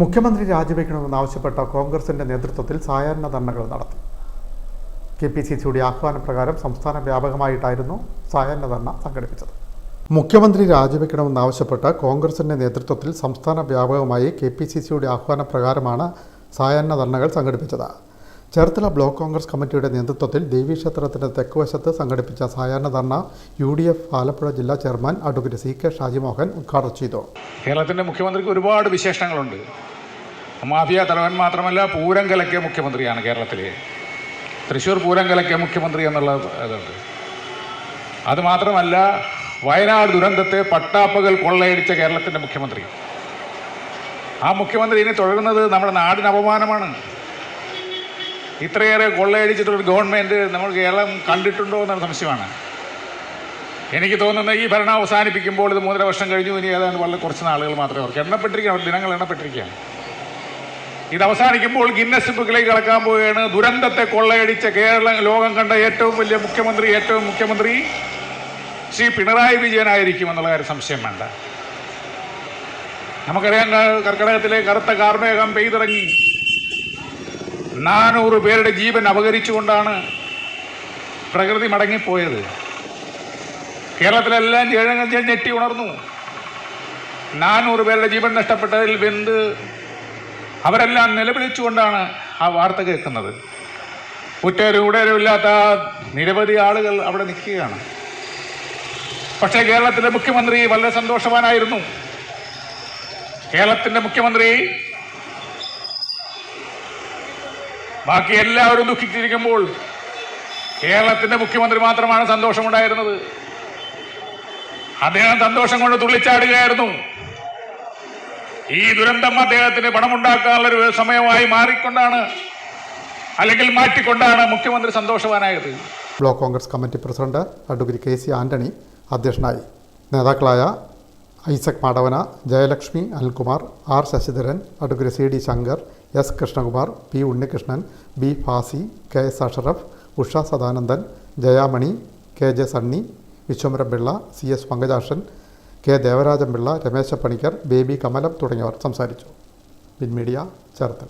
മുഖ്യമന്ത്രി രാജിവെക്കണമെന്നാവശ്യപ്പെട്ട കോൺഗ്രസിന്റെ നേതൃത്വത്തിൽ സായാഹ്ന ധർണകൾ നടത്തി. കെ പി സി സിയുടെ ആഹ്വാനപ്രകാരം സംസ്ഥാന വ്യാപകമായിട്ടായിരുന്നു സായാഹ്ന ധർണ സംഘടിപ്പിച്ചത്. മുഖ്യമന്ത്രി രാജിവെക്കണമെന്നാവശ്യപ്പെട്ട് കോൺഗ്രസിന്റെ നേതൃത്വത്തിൽ സംസ്ഥാന വ്യാപകമായി കെ പി സി സിയുടെ ആഹ്വാനപ്രകാരമാണ് സായാഹ്ന ധർണകൾ സംഘടിപ്പിച്ചത്. ചേർത്തല ബ്ലോക്ക് കോൺഗ്രസ് കമ്മിറ്റിയുടെ നേതൃത്വത്തിൽ ദേവീക്ഷേത്രത്തിന്റെ തെക്കുവശത്ത് സംഘടിപ്പിച്ച സായാഹ്ന ധർണ യു ഡി എഫ് ആലപ്പുഴ ജില്ലാ chairman advocate C K Shajimohan ഉദ്ഘാടനം ചെയ്തു. കേരളത്തിന്റെ മുഖ്യമന്ത്രിക്ക് ഒരുപാട് വിശേഷണങ്ങളുണ്ട്. മാഫിയ തലവൻ മാത്രമല്ല പൂരം കലക്കിയ മുഖ്യമന്ത്രിയാണ് കേരളത്തിലെ. തൃശ്ശൂർ പൂരം കലക്കിയ മുഖ്യമന്ത്രി എന്നുള്ള ഇതുണ്ട്. അതുമാത്രമല്ല വയനാട് ദുരന്തത്തെ പട്ടാപ്പകൽ കൊള്ളയടിച്ച കേരളത്തിന്റെ മുഖ്യമന്ത്രി. ആ മുഖ്യമന്ത്രി ഇനി തുടരുന്നത് നമ്മുടെ നാടിന് അപമാനമാണ്. ഇത്രയേറെ കൊള്ളയടിച്ചിട്ടൊരു ഗവൺമെന്റ് നമ്മൾ കേരളം കണ്ടിട്ടുണ്ടോ എന്നൊരു സംശയമാണ്. എനിക്ക് തോന്നുന്നത് ഈ ഭരണം അവസാനിപ്പിക്കുമ്പോൾ ഇത് മൂന്നര വർഷം കഴിഞ്ഞു ഇനി ഏതാണ്ട് വളരെ കുറച്ച് നാളുകൾ മാത്രമേ അവർക്ക് എണ്ണപ്പെട്ടിരിക്കുകയാണ് ദിനങ്ങൾ എണ്ണപ്പെട്ടിരിക്കുകയാണ്. ഇത് അവസാനിക്കുമ്പോൾ ഗിന്നസ് ബുക്കിലേക്ക് കടക്കാൻ പോവുകയാണ്. ദുരന്തത്തെ കൊള്ളയടിച്ച കേരളം ലോകം കണ്ട ഏറ്റവും വലിയ മുഖ്യമന്ത്രി ഏറ്റവും മുഖ്യമന്ത്രി ശ്രീ പിണറായി വിജയനായിരിക്കും എന്നുള്ള കാര്യം സംശയം വേണ്ട. നമുക്കറിയാം കർക്കിടകത്തിലെ കറുത്ത കാർമേഘം പെയ്തിറങ്ങി. നാനൂറ് പേരുടെ ജീവൻ അപകരിച്ചുകൊണ്ടാണ് പ്രകൃതി മടങ്ങിപ്പോയത്. കേരളത്തിലെല്ലാം ജനങ്ങൾ ഞെട്ടി ഉണർന്നു. നാനൂറ് പേരുടെ ജീവൻ നഷ്ടപ്പെട്ടതിൽ വെന്ത് അവരെല്ലാം നിലവിളിച്ചുകൊണ്ടാണ് ആ വാർത്ത കേൾക്കുന്നത്. കുറ്റരും ഉടരുമില്ലാത്ത നിരവധി ആളുകൾ അവിടെ നിൽക്കുകയാണ്. പക്ഷേ കേരളത്തിലെ മുഖ്യമന്ത്രി വളരെ സന്തോഷവാനായിരുന്നു. കേരളത്തിന്റെ മുഖ്യമന്ത്രി ബാക്കി എല്ലാവരും ദുഃഖിച്ചിരിക്കുമ്പോൾ കേരളത്തിന്റെ മുഖ്യമന്ത്രി മാത്രമാണ് സന്തോഷമുണ്ടായിരുന്നത്. അദ്ദേഹം സന്തോഷം കൊണ്ട് തുള്ളിച്ചാടുകയായിരുന്നു. ഈ ദുരന്തം അദ്ദേഹത്തിന് പണമുണ്ടാക്കാനുള്ള ഒരു സമയമായി മാറിക്കൊണ്ടാണ് അല്ലെങ്കിൽ മാറ്റിക്കൊണ്ടാണ് മുഖ്യമന്ത്രി സന്തോഷവാനായത്. Block Congress committee president advocate K C Antony അധ്യക്ഷനായി നേതാക്കളായ Isaac Madavana Jayalakshmi Anilkumar R Sasidharan advocate C D Shankar S Krishnakumar P Unnikrishnan B Fasi K S Ashraf Usha Sadanandan Jayamani K J Sunny Viswambharam Pillai C S Pankajakshan K Devarajan Pillai Ramesha Panicker Baby Kamalam തുടങ്ങിയവർ സംസാരിച്ചു. പിൻമീഡിയ ചേർത്തല.